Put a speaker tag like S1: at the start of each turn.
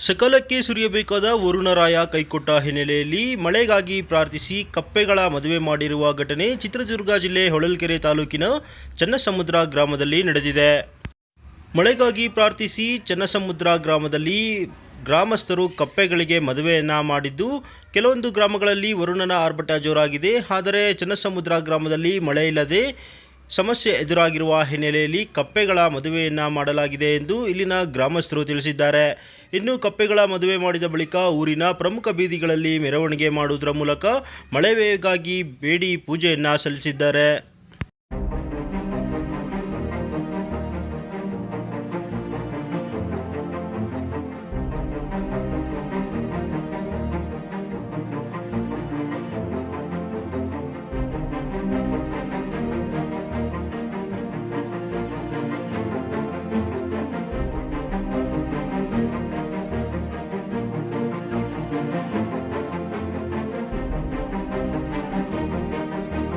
S1: ಸಕಾಲಕ್ಕೆ ಸುರಿಯಬೇಕಾದ ವರುಣರಾಯ ಕೈಕೊಟ್ಟ ಹಿನ್ನೆಲೆಯಲ್ಲಿ ಮಳೆಗಾಗಿ ಪ್ರಾರ್ಥಿಸಿ ಕಪ್ಪೆಗಳ ಮದುವೆ ಮಾಡಿರುವ ಘಟನೆ ಚಿತ್ರದುರ್ಗ ಜಿಲ್ಲೆ ಹೊಳಲ್ಕೆರೆ ತಾಲೂಕಿನ ಚನ್ನಸಮುದ್ರ ಗ್ರಾಮದಲ್ಲಿ ನಡೆದಿದೆ. ಮಳೆಗಾಗಿ ಪ್ರಾರ್ಥಿಸಿ ಚನ್ನಸಮುದ್ರ ಗ್ರಾಮದಲ್ಲಿ ಗ್ರಾಮಸ್ಥರು ಕಪ್ಪೆಗಳಿಗೆ ಮದುವೆಯನ್ನ ಮಾಡಿದ್ದು, ಕೆಲವೊಂದು ಗ್ರಾಮಗಳಲ್ಲಿ ವರುಣನ ಆರ್ಭಟ ಜೋರಾಗಿದೆ. ಆದರೆ ಚನ್ನಸಮುದ್ರ ಗ್ರಾಮದಲ್ಲಿ ಮಳೆ ಇಲ್ಲದೆ ಸಮಸ್ಯೆ ಎದುರಾಗಿರುವ ಹಿನ್ನೆಲೆಯಲ್ಲಿ ಕಪ್ಪೆಗಳ ಮದುವೆಯನ್ನ ಮಾಡಲಾಗಿದೆ ಎಂದು ಇಲ್ಲಿನ ಗ್ರಾಮಸ್ಥರು ತಿಳಿಸಿದ್ದಾರೆ. ಇನ್ನು ಕಪ್ಪೆಗಳ ಮದುವೆ ಮಾಡಿದ ಬಳಿಕ ಊರಿನ ಪ್ರಮುಖ ಬೀದಿಗಳಲ್ಲಿ ಮೆರವಣಿಗೆ ಮಾಡುವುದರ ಮೂಲಕ ಮಳೆವೆಗಾಗಿ ಬೇಡಿ ಪೂಜೆಯನ್ನು ಸಲ್ಲಿಸಿದ್ದಾರೆ.